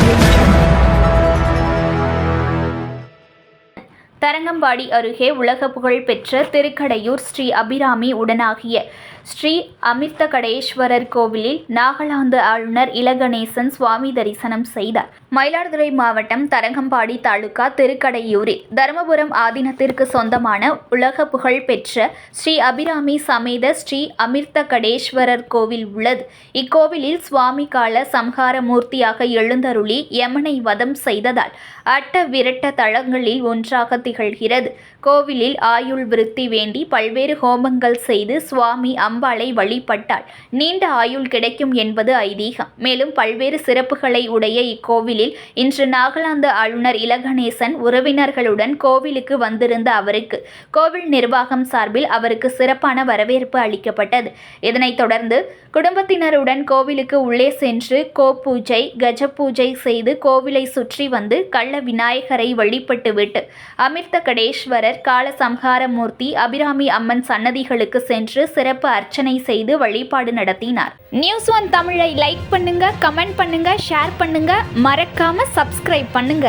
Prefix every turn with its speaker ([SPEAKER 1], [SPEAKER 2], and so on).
[SPEAKER 1] Thank you. Tharangambadi அருகே உலக புகழ் பெற்ற திருக்கடையூர் ஸ்ரீ அபிராமி உடனாகிய ஸ்ரீ அமிர்தகடேஸ்வரர் கோவிலில் நாகாலாந்து ஆளுநர் இலகணேசன் சுவாமி தரிசனம் செய்தார். மயிலாடுதுறை மாவட்டம் தரங்கம்பாடி தாலுகா திருக்கடையூரில் தருமபுரம் ஆதீனத்திற்கு சொந்தமான உலக புகழ் பெற்ற ஸ்ரீ அபிராமி சமேத ஸ்ரீ அமிர்தகடேஸ்வரர் கோவில் உள்ளது. இக்கோவிலில் சுவாமி கால சம்ஹார மூர்த்தியாக எழுந்தருளி யமனை வதம் செய்ததால் அட்ட விரட்ட தலங்களில் ஒன்றாக திகழ்கிறது. கோவிலில் ஆயுள் விருத்தி வேண்டி பல்வேறு ஹோமங்கள் செய்து சுவாமி அம்பாளை வழிபட்டால் நீண்ட ஆயுள் கிடைக்கும் என்பது ஐதீகம். மேலும் பல்வேறு சிறப்புகளை உடைய இக்கோவிலில் இன்று நாகாலாந்து ஆளுநர் இலகணேசன் உறவினர்களுடன் கோவிலுக்கு வந்திருந்த அவருக்கு கோவில் நிர்வாகம் சார்பில் அவருக்கு சிறப்பான வரவேற்பு அளிக்கப்பட்டது. இதனைத் தொடர்ந்து குடும்பத்தினருடன் கோவிலுக்கு உள்ளே சென்று கோ பூஜை கஜ பூஜை செய்து கோவிலை சுற்றி வந்து கள்ள விநாயகரை வழிபட்டுவிட்டு அமிர்தகடேஸ்வரர் காலசம்ஹாரமூர்த்தி அபிராமி அம்மன் சன்னதிகளுக்கு சென்று சிறப்பு அர்ச்சனை செய்து வழிபாடு நடத்தினார். நியூஸ் ஒன் தமிழை லைக் பண்ணுங்க கமெண்ட் பண்ணுங்க ஷேர் பண்ணுங்க. மறக்காம சப்ஸ்கிரைப் பண்ணுங்க.